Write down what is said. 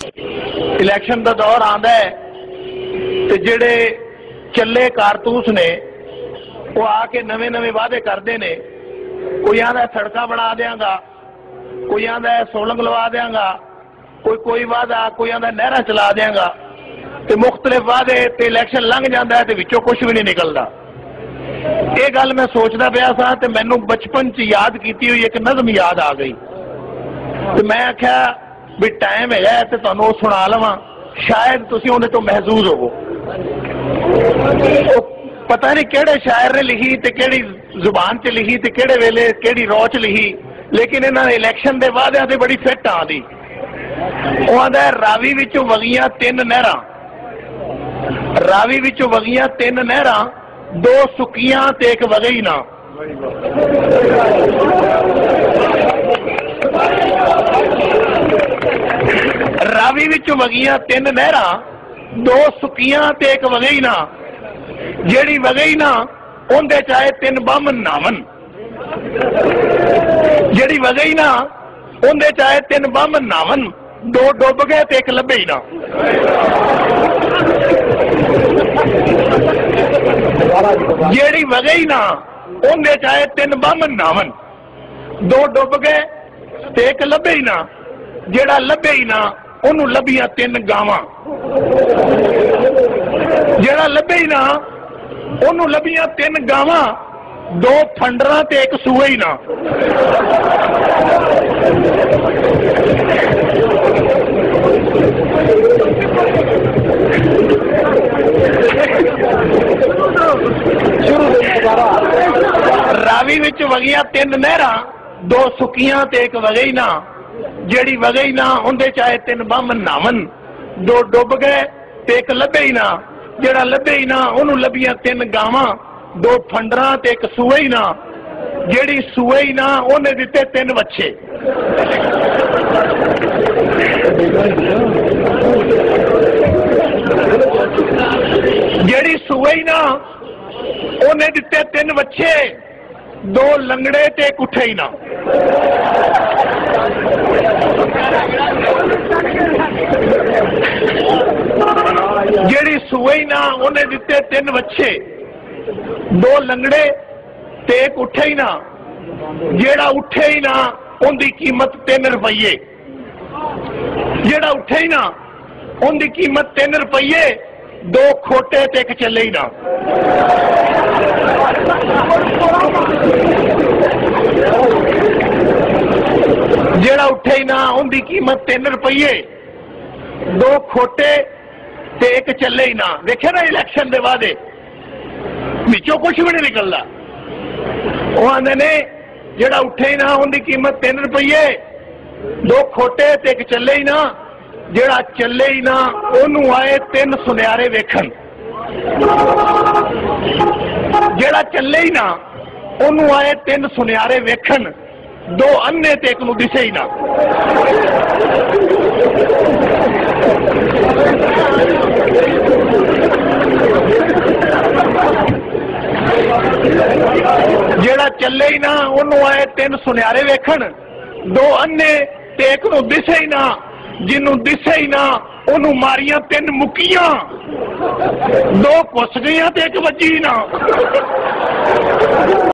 Election ਦਾ ਦੌਰ ਆਂਦਾ ਹੈ ਤੇ ਜਿਹੜੇ ਚੱਲੇ ਕਾਰਤੂਸ ਨੇ, ਉਹ ਆ ਕੇ ਨਵੇਂ ਨਵੇਂ ਵਾਅਦੇ ਕਰਦੇ ਨੇ। ਕੋਈ ਆਂਦਾ ਸੜਕਾਂ ਬਣਾ ਦੇਵਾਂਗਾ ਕੋਈ ਆਂਦਾ ਸੋਲੰਗ ਲਵਾ ਦੇਵਾਂਗਾ ਕੋਈ ਕੋਈ ਵਾਅਦਾ, ਕੋਈ ਆਂਦਾ ਨਹਿਰਾਂ ਚਲਾ ਦੇਵਾਂਗਾ ਤੇ ਮੁxtਲਫ ਵਾਅਦੇ ਤੇ ਇਲੈਕਸ਼ਨ ਲੰਘ ਜਾਂਦਾ ਹੈ ਤੇ ਵਿੱਚੋਂ ਕੁਝ ਵੀ ਨਹੀਂ ਨਿਕਲਦਾ। ਇਹ ਗੱਲ ਮੈਂ ਸੋਚਦਾ ਪਿਆ ਸਾਂ ਤੇ ਮੈਨੂੰ ਬਚਪਨ 'ਚ ਯਾਦ ਕੀਤੀ ਹੋਈ ਇੱਕ ਨਜ਼ਮ ਯਾਦ ਆ ਗਈ। ਤੇ ਮੈਂ ਆਖਿਆ ਵੀ ਟਾਈਮ ਹੈਗਾ ਤੇ ਤੁਹਾਨੂੰ ਉਹ ਸੁਣਾ ਲਵਾਂ ਸ਼ਾਇਦ ਤੁਸੀਂ ਉਹਦੇ ਤੋਂ ਮਹਿਜ਼ੂਜ਼ ਹੋਵੋ ਉਹ ਪਤਾ ਨਹੀਂ ਕਿਹੜੇ ਸ਼ਾਇਰ ਨੇ ਲਿਖੀ ਤੇ ਕਿਹੜੀ ਜ਼ੁਬਾਨ 'ਚ ਲਿਖੀ ਤੇ ਕਿਹੜੇ ਵੇਲੇ ਕਿਹੜੀ ਰੌ 'ਚ ਲਿਖੀ ਲੇਕਿਨ ਇਹਨਾਂ ਨੇ ਇਲੈਕਸ਼ਨ ਦੇ ਵਾਅਦਿਆਂ ਤੇ ਬੜੀ ਫਿੱਟ ਆਂਦੀ ਉਹ ਆਂਦਾ ਹੈ, ਰਾਵੀ ਵਿੱਚੋਂ ਵਗੀਆਂ ਤਿੰਨ ਨਹਿਰਾਂ ਰਾਵੀ ਵਿੱਚੋਂ ਵਗੀਆਂ ਤਿੰਨ ਨਹਿਰਾਂ ਦੋ ਸੁੱਕੀਆਂ ਤੇ ਇੱਕ ਵਗਈ ਨਾ ਰਾਵੀ ਵਿੱਚੋਂ ਵਗੀਆਂ ਤਿੰਨ ਨਹਿਰਾਂ ਦੋ ਸੁੱਕੀਆਂ ਤੇ ਇੱਕ ਵਗਈ ਨਾ ਜਿਹੜੀ ਵਗਈ ਨਾ ਉਹਦੇ ਚਾਹੇ ਤਿੰਨ ਬੰਮ ਨਾਵਨ ਜਿਹੜੀ ਵਗਈ ਨਾ ਉਹਦੇ ਚਾਹੇ ਤਿੰਨ ਬੰਮ ਨਾਵਨ ਦੋ ਡੁੱਬ ਗਏ ਤੇ ਇੱਕ ਲੱਭੇ ਹੀ ਨਾ ਜਿਹੜੀ ਵਗਈ ਨਾ ਉਹਦੇ ਚਾਹੇ ਤਿੰਨ ਬੰਮ ਨਾਵਨ ਦੋ ਡੁੱਬ ਗਏ ਤੇ ਇੱਕ ਲੱਭੇ ਹੀ ਨਾ ਜਿਹੜਾ ਲੱਭੇ ਹੀ ਨਾ ਉਹਨੂੰ ਲੱਭੀਆਂ ਤਿੰਨ ਗਾਵਾਂ। ਜਿਹੜਾ ਲੱਭੇ ਹੀ ਨਾ, ਉਹਨੂੰ ਲੱਭੀਆਂ ਤਿੰਨ ਗਾਵਾਂ, ਦੋ ਫੰਡਰਾਂ ਤੇ ਇੱਕ ਸੂਏ ਹੀ ਨਾ। ਰਾਵੀ ਵਿੱਚ ਵਗੀਆਂ ਤਿੰਨ ਨਹਿਰਾਂ, ਦੋ ਸੁੱਕੀਆਂ ਤੇ ਇੱਕ ਵਗਈ ਨਾ। ਜਿਹੜੀ ਵਗਈ ਨਾ ਉਹਦੇ ਚਾਹੇ ਤਿੰਨ ਬੰਮ ਨਾਵਨ ਦੋ ਡੁੱਬ ਗਏ ਤੇ ਇੱਕ ਲੱਭੇ ਹੀ ਨਾ। ਜਿਹੜਾ ਲੱਭੇ ਹੀ ਨਾ, ਉਹਨੂੰ ਲੱਭੀਆਂ ਤਿੰਨ ਗਾਵਾਂ, ਦੋ ਫੰਡਰਾਂ ਤੇ ਇੱਕ ਸੂਏ ਹੀ ਨਾ। ਜਿਹੜੀ ਸੂਏ ਹੀ ਨਾ, ਉਹਨੇ ਦਿੱਤੇ ਤਿੰਨ ਬੱਚੇ ਜਿਹੜੀ ਸੂਏ ਹੀ ਨਾ, ਉਹਨੇ ਦਿੱਤੇ ਤਿੰਨ ਬੱਚੇ ਦੋ ਲੰਗੜੇ ਤੇ ਕੁੱਠੇ ਉੱਠੇ ਹੀ ਨਾ। ਜਿਹੜੀ ਸੂਏ ਨਾ, ਉਹਨੇ ਦਿੱਤੇ ਤਿੰਨ ਬੱਚੇ ਦੋ ਲੰਗੜੇ ਤੇ ਇੱਕ ਉੱਠੇ ਹੀ ਨਾ। ਜਿਹੜਾ ਉੱਠੇ ਹੀ ਨਾ, ਉਹਦੀ ਕੀਮਤ 3 ਰੁਪਏ ਜਿਹੜਾ ਉੱਠੇ ਹੀ ਨਾ, ਉਹਦੀ ਕੀਮਤ 3 ਰੁਪਏ ਦੋ ਖੋਟੇ ਤੇ ਇੱਕ ਚੱਲੇ ਹੀ ਨਾ। ਜਿਹੜਾ ਉੱਠੇ ਹੀ ਨਾ, ਉਹਦੀ ਕੀਮਤ 3 ਰੁਪਏ ਦੋ ਖੋਟੇ ਤੇ ਇੱਕ ਚੱਲੇ ਹੀ ਨਾ। ਵੇਖਿਆ ਨਾ ਇਲੈਕਸ਼ਨ ਦੇ ਵਾਅਦੇ? ਵਿੱਚੋਂ ਕੁਝ ਵੀ ਨਹੀਂ ਨਿਕਲਦਾ। ਉਹ ਆਂਦੇ ਨੇ, ਜਿਹੜਾ ਉੱਠੇ ਹੀ ਨਾ, ਉਹਦੀ ਕੀਮਤ 3 ਰੁਪਏ ਦੋ ਖੋਟੇ ਤੇ ਇੱਕ ਚੱਲੇ ਹੀ ਨਾ। ਜਿਹੜਾ ਚੱਲੇ ਹੀ ਨਾ, ਉਹਨੂੰ ਆਏ ਤਿੰਨ ਸੁਨਿਆਰੇ ਵੇਖਣ। ਜਿਹੜਾ ਚੱਲੇ ਹੀ ਨਾ, ਉਹਨੂੰ ਆਏ ਤਿੰਨ ਸੁਨਿਆਰੇ ਵੇਖਣ। ਦੋ ਅੰਨੇ ਤੇ ਇੱਕ ਨੂੰ ਦਿਸੇ ਹੀ ਨਾ। ਜਿਹੜਾ ਚੱਲੇ ਹੀ ਨਾ, ਉਹਨੂੰ ਆਏ ਤਿੰਨ ਸੁਨਿਆਰੇ ਵੇਖਣ। ਦੋ ਅੰਨੇ ਤੇ ਇੱਕ ਨੂੰ ਦਿਸੇ ਹੀ ਨਾ। ਜਿਹਨੂੰ ਦਿਸੇ ਹੀ ਨਾ, ਉਹਨੂੰ ਮਾਰੀਆਂ ਤਿੰਨ ਮੁੱਕੀਆਂ। ਦੋ ਪੁੱਛ ਗਈਆਂ ਤੇ ਇੱਕ ਵੱਜੀ ਨਾ।